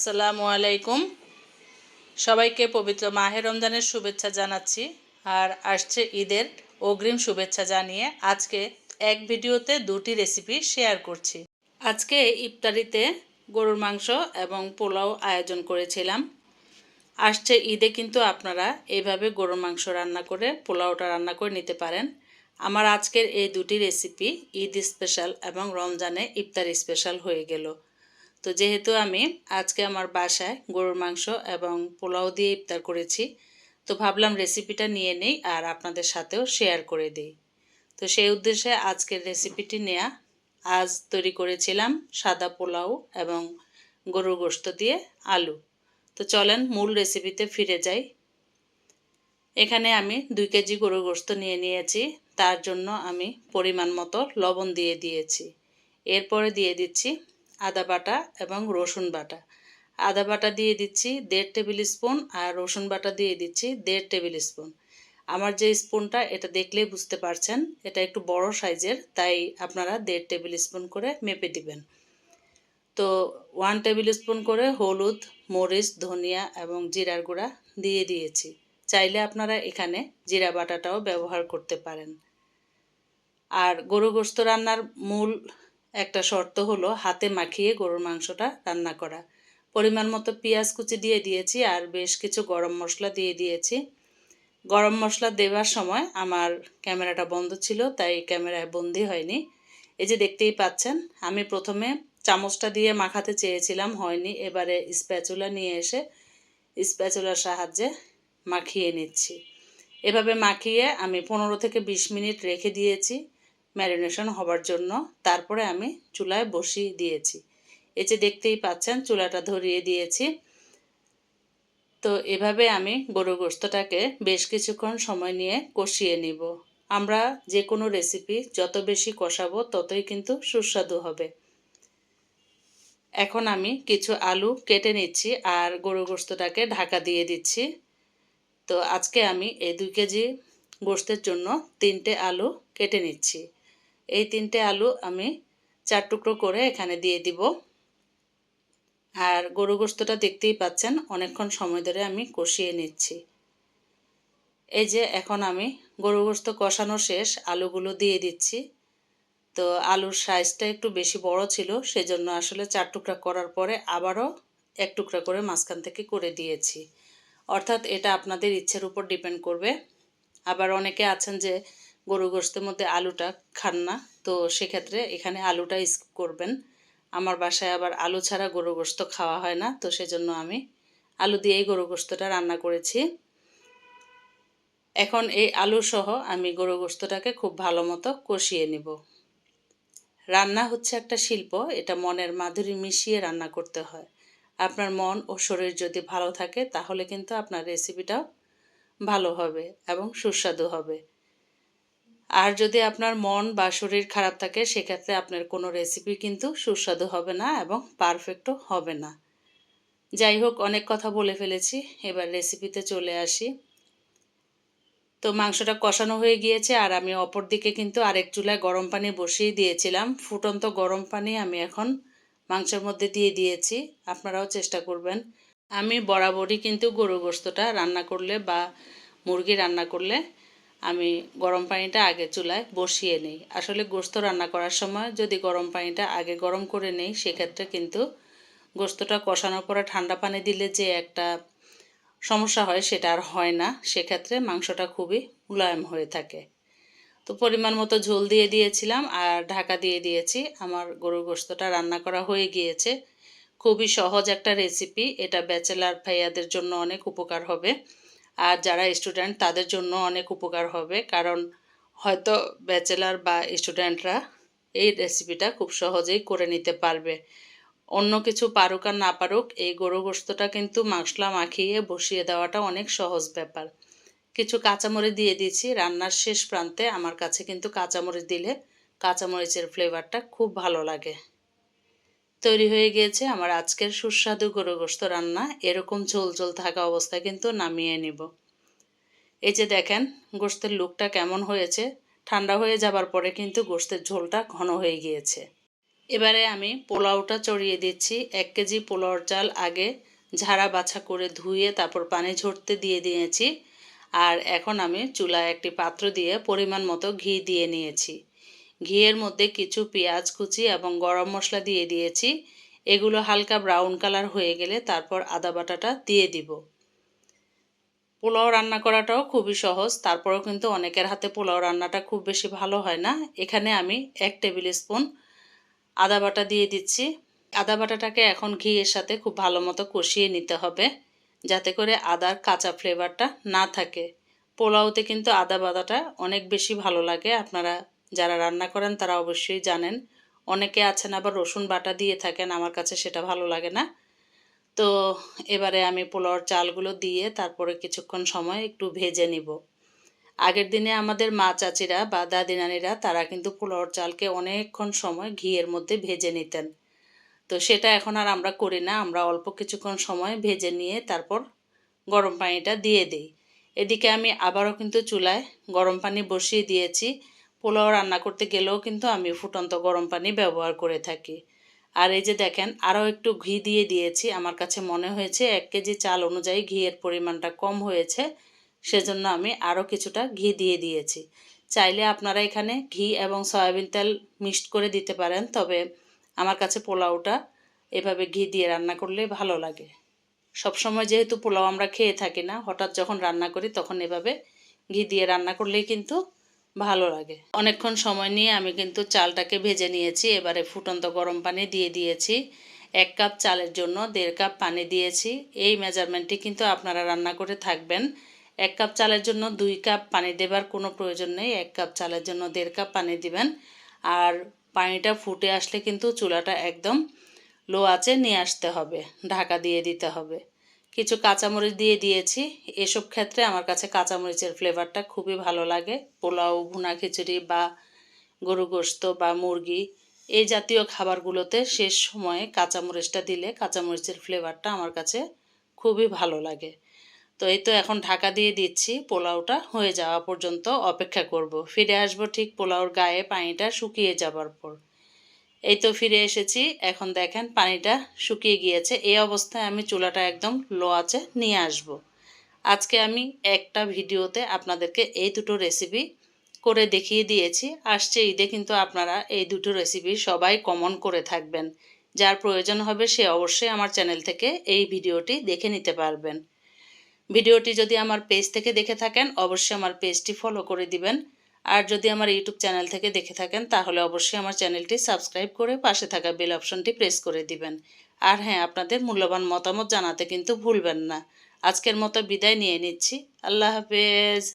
আসসালামু আলাইকুম। সবাইকে পবিত্র মাহে রমজানের শুভেচ্ছা জানাচ্ছি আর আসছে ঈদের অগ্রিম শুভেচ্ছা জানিয়ে আজকে এক ভিডিওতে দুটি রেসিপি শেয়ার করছি। আজকে ইফতারিতে গরুর মাংস এবং পোলাও আয়োজন করেছিলাম। আসছে ঈদে কিন্তু আপনারা এইভাবে গরুর মাংস রান্না করে, পোলাওটা রান্না করে নিতে পারেন। আমার আজকের এই দুটি রেসিপি ঈদ স্পেশাল এবং রমজানে ইফতার স্পেশাল হয়ে গেল। তো যেহেতু আমি আজকে আমার বাসায় গরুর মাংস এবং পোলাও দিয়ে ইফতার করেছি, তো ভাবলাম রেসিপিটা নিয়ে নেই আর আপনাদের সাথেও শেয়ার করে দিই। তো সেই উদ্দেশ্যে আজকের রেসিপিটি নেয়া। আজ তৈরি করেছিলাম সাদা পোলাও এবং গরুর গোস্ত দিয়ে আলু। তো চলেন মূল রেসিপিতে ফিরে যাই। এখানে আমি দুই কেজি গরুর গোস্ত নিয়ে নিয়েছি। তার জন্য আমি পরিমাণ মতো লবণ দিয়ে দিয়েছি। এরপরে দিয়ে দিচ্ছি আদা বাটা এবং রসুন বাটা। আদা বাটা দিয়ে দিচ্ছি দেড় টেবিল স্পুন আর রসুন বাটা দিয়ে দিচ্ছি দেড় টেবিল স্পুন। আমার যে স্পুনটা, এটা দেখলেই বুঝতে পারছেন, এটা একটু বড় সাইজের, তাই আপনারা দেড় টেবিল স্পুন করে মেপে দিবেন। তো ওয়ান টেবিল স্পুন করে হলুদ, মরিচ, ধনিয়া এবং জিরার গুঁড়া দিয়ে দিয়েছি। চাইলে আপনারা এখানে জিরা বাটাটাও ব্যবহার করতে পারেন। আর গরু গোস্ত রান্নার মূল একটা শর্ত হলো হাতে মাখিয়ে গরুর মাংসটা রান্না করা। পরিমাণ মতো পেঁয়াজ কুচি দিয়ে দিয়েছি আর বেশ কিছু গরম মশলা দিয়ে দিয়েছি। গরম মশলা দেওয়ার সময় আমার ক্যামেরাটা বন্ধ ছিল, তাই ক্যামেরায় বন্দি হয়নি। এই যে দেখতেই পাচ্ছেন, আমি প্রথমে চামচটা দিয়ে মাখাতে চেয়েছিলাম, হয়নি। এবারে স্প্যাচুলা নিয়ে এসে স্প্যাচুলার সাহায্যে মাখিয়ে নিচ্ছি। এভাবে মাখিয়ে আমি পনেরো থেকে বিশ মিনিট রেখে দিয়েছি। ম্যারিনেশন হবার জন্য। তারপরে আমি চুলায় বসিয়ে দিয়েছি। যে দেখতেই পাচ্ছেন, চুলাটা ধরিয়ে দিয়েছি। তো এভাবে আমি গরু গোস্তটাকে বেশ কিছুক্ষণ সময় নিয়ে কষিয়ে নিব। আমরা যে কোনো রেসিপি যত বেশি কষাবো, ততই কিন্তু সুস্বাদু হবে। এখন আমি কিছু আলু কেটে নিচ্ছি আর গরু গোস্তটাকে ঢাকা দিয়ে দিচ্ছি। তো আজকে আমি এই দুই কেজি গোস্তের জন্য তিনটে আলু কেটে নিচ্ছি। এই তিনটে আলু আমি চার টুকরো করে এখানে দিয়ে দিব। আর গরু গোস্তটা দেখতেই পাচ্ছেন, অনেকক্ষণ সময় ধরে আমি কষিয়ে নিচ্ছি। এই যে এখন আমি গরু গোস্ত কষানো শেষ, আলুগুলো দিয়ে দিচ্ছি। তো আলুর সাইজটা একটু বেশি বড় ছিল, সেজন্য আসলে চার টুকরা করার পরে আবারও এক টুকরা করে মাঝখান থেকে করে দিয়েছি। অর্থাৎ এটা আপনাদের ইচ্ছের উপর ডিপেন্ড করবে। আবার অনেকে আছেন যে গরু গোস্তের মধ্যে আলুটা খান না। তো সেক্ষেত্রে এখানে আলুটা স্কিপ করবেন। আমার বাসায় আবার আলু ছাড়া গরু গোস্ত খাওয়া হয় না। তো সেজন্য আমি আলু দিয়েই গরু গোস্তটা রান্না করেছি। এখন এই আলু সহ আমি গরু গোস্তটাকে খুব ভালো মতো কষিয়ে নিব। রান্না হচ্ছে একটা শিল্প। এটা মনের মাধুরী মিশিয়ে রান্না করতে হয়। আপনার মন ও শরীর যদি ভালো থাকে, তাহলে কিন্তু আপনার রেসিপিটাও ভালো হবে এবং সুস্বাদু হবে। আর যদি আপনার মন বা শরীর খারাপ থাকে, সেক্ষেত্রে আপনার কোনো রেসিপি কিন্তু সুস্বাদু হবে না এবং পারফেক্টও হবে না। যাই হোক, অনেক কথা বলে ফেলেছি। এবার রেসিপিতে চলে আসি। তো মাংসটা কষানো হয়ে গিয়েছে আর আমি অপর দিকে কিন্তু আরেক চুলায় গরম পানি বসিয়ে দিয়েছিলাম। ফুটন্ত গরম পানি আমি এখন মাংসের মধ্যে দিয়ে দিয়েছি। আপনারাও চেষ্টা করবেন। আমি বরাবরই কিন্তু গরু গোস্তটা রান্না করলে বা মুরগি রান্না করলে আমি গরম পানিটা আগে চুলায় বসিয়ে নিই। আসলে গোস্ত রান্না করার সময় যদি গরম পানিটা আগে গরম করে নেই, সেক্ষেত্রে কিন্তু গোস্তটা কষানোর পরে ঠান্ডা পানি দিলে যে একটা সমস্যা হয়, সেটা আর হয় না। সেক্ষেত্রে মাংসটা খুবই মুলায়ম হয়ে থাকে। তো পরিমাণ মতো ঝোল দিয়ে দিয়েছিলাম আর ঢাকা দিয়ে দিয়েছি। আমার গরুর গোস্তটা রান্না করা হয়ে গিয়েছে। খুবই সহজ একটা রেসিপি। এটা ব্যাচেলার ভাইয়াদের জন্য অনেক উপকার হবে। আর যারা স্টুডেন্ট তাদের জন্য অনেক উপকার হবে। কারণ হয়তো ব্যাচেলার বা স্টুডেন্টরা এই রেসিপিটা খুব সহজেই করে নিতে পারবে। অন্য কিছু পারুক আর না পারুক, এই গরু গোস্তটা কিন্তু মশলা মাখিয়ে বসিয়ে দেওয়াটা অনেক সহজ ব্যাপার। কিছু কাঁচামরিচ দিয়ে দিয়েছি। রান্নার শেষ প্রান্তে আমার কাছে কিন্তু কাঁচামরিচ দিলে কাঁচামরিচের ফ্লেভারটা খুব ভালো লাগে। তৈরি হয়ে গিয়েছে। আমার আজকের সুস্বাদু গরু গোস্ত রান্না, এরকম ঝোল ঝোল থাকা অবস্থায় কিন্তু নামিয়ে নিব। এই যে দেখেন গোস্তের লুকটা কেমন হয়েছে। ঠান্ডা হয়ে যাবার পরে কিন্তু গোস্তের ঝোলটা ঘন হয়ে গিয়েছে। এবারে আমি পোলাওটা চড়িয়ে দিচ্ছি। এক কেজি পোলাওর চাল আগে ঝাড়া বাছা করে ধুয়ে তারপর পানি ঝরতে দিয়ে দিয়েছি। আর এখন আমি চুলায় একটি পাত্র দিয়ে পরিমাণ মতো ঘি দিয়ে নিয়েছি। ঘিয়ের মধ্যে কিছু পেঁয়াজ কুচি এবং গরম মশলা দিয়ে দিয়েছি। এগুলো হালকা ব্রাউন কালার হয়ে গেলে তারপর আদা বাটাটা দিয়ে দিব। পোলাও রান্না করাটাও খুবই সহজ, তারপরেও কিন্তু অনেকের হাতে পোলাও রান্নাটা খুব বেশি ভালো হয় না। এখানে আমি এক টেবিল স্পুন আদা বাটা দিয়ে দিচ্ছি। আদা বাটাটাকে এখন ঘিয়ের সাথে খুব ভালো মতো কষিয়ে নিতে হবে, যাতে করে আদার কাঁচা ফ্লেভারটা না থাকে। পোলাওতে কিন্তু আদা বাদাটা অনেক বেশি ভালো লাগে, আপনারা যারা রান্না করেন তারা অবশ্যই জানেন। অনেকে আছেন আবার রসুন বাটা দিয়ে থাকেন, আমার কাছে সেটা ভালো লাগে না। তো এবারে আমি পোলাওর চালগুলো দিয়ে তারপরে কিছুক্ষণ সময় একটু ভেজে নিব। আগের দিনে আমাদের মা চাচিরা বা দাদি নানিরা তারা কিন্তু পোলাওর চালকে অনেকক্ষণ সময় ঘিয়ের মধ্যে ভেজে নিতেন। তো সেটা এখন আর আমরা করি না, আমরা অল্প কিছুক্ষণ সময় ভেজে নিয়ে তারপর গরম পানিটা দিয়ে দিই। এদিকে আমি আবারও কিন্তু চুলায় গরম পানি বসিয়ে দিয়েছি। পোলাও রান্না করতে গেলেও কিন্তু আমি ফুটন্ত গরম পানি ব্যবহার করে থাকি। আর এই যে দেখেন, আরও একটু ঘি দিয়ে দিয়েছি। আমার কাছে মনে হয়েছে এক কেজি চাল অনুযায়ী ঘিয়ের পরিমাণটা কম হয়েছে, সেজন্য আমি আরও কিছুটা ঘি দিয়ে দিয়েছি। চাইলে আপনারা এখানে ঘি এবং সয়াবিন তেল মিক্সড করে দিতে পারেন, তবে আমার কাছে পোলাওটা এভাবে ঘি দিয়ে রান্না করলে ভালো লাগে। সবসময় যেহেতু পোলাও আমরা খেয়ে থাকি না, হঠাৎ যখন রান্না করি তখন এভাবে ঘি দিয়ে রান্না করলেই কিন্তু ভালো লাগে। অনেকক্ষণ সময় নিয়ে আমি কিন্তু চালটাকে ভেজে নিয়েছি, এবারে ফুটন্ত গরম পানি দিয়ে দিয়েছি। এক কাপ চালের জন্য দেড় কাপ পানি দিয়েছি। এই মেজারমেন্টটি কিন্তু আপনারা রান্না করে থাকবেন। এক কাপ চালের জন্য দুই কাপ পানি দেবার কোনো প্রয়োজন নেই, এক কাপ চালের জন্য দেড় কাপ পানি দিবেন। আর পানিটা ফুটে আসলে কিন্তু চুলাটা একদম লো আঁচে নিয়ে আসতে হবে, ঢাকা দিয়ে দিতে হবে। কিছু কাঁচামরিচ দিয়ে দিয়েছি। এসব ক্ষেত্রে আমার কাছে কাঁচামরিচের ফ্লেভারটা খুবই ভালো লাগে। পোলাও, ভুনা খিচুড়ি বা গরু গোস্ত বা মুরগি এই জাতীয় খাবারগুলোতে শেষ সময়ে কাঁচামরিচটা দিলে কাঁচামরিচের ফ্লেভারটা আমার কাছে খুবই ভালো লাগে। তো এই তো এখন ঢাকা দিয়ে দিচ্ছি। পোলাওটা হয়ে যাওয়া পর্যন্ত অপেক্ষা করব। ফিরে আসব ঠিক পোলাওর গায়ে পানিটা শুকিয়ে যাবার পর। এই তো ফিরে এসেছি। এখন দেখেন পানিটা শুকিয়ে গিয়েছে। এই অবস্থায় আমি চুলাটা একদম লো আছে নিয়ে আসব। আজকে আমি একটা ভিডিওতে আপনাদেরকে এই দুটো রেসিপি করে দেখিয়ে দিয়েছি। আসছে ঈদে কিন্তু আপনারা এই দুটো রেসিপি সবাই কমন করে থাকবেন। যার প্রয়োজন হবে সে অবশ্যই আমার চ্যানেল থেকে এই ভিডিওটি দেখে নিতে পারবেন। ভিডিওটি যদি আমার পেজ থেকে দেখে থাকেন, অবশ্যই আমার পেজটি ফলো করে দিবেন। আর যদি আমার ইউটিউব চ্যানেল থেকে দেখে থাকেন, তাহলে অবশ্যই আমার চ্যানেলটি সাবস্ক্রাইব করে পাশে থাকা বেল অপশনটি প্রেস করে দিবেন। আর হ্যাঁ আপনাদের মূল্যবান মতামত জানাতে কিন্তু ভুলবেন না। আজকের মতো বিদায় নিয়ে নিচ্ছি। আল্লাহ হাফেজ।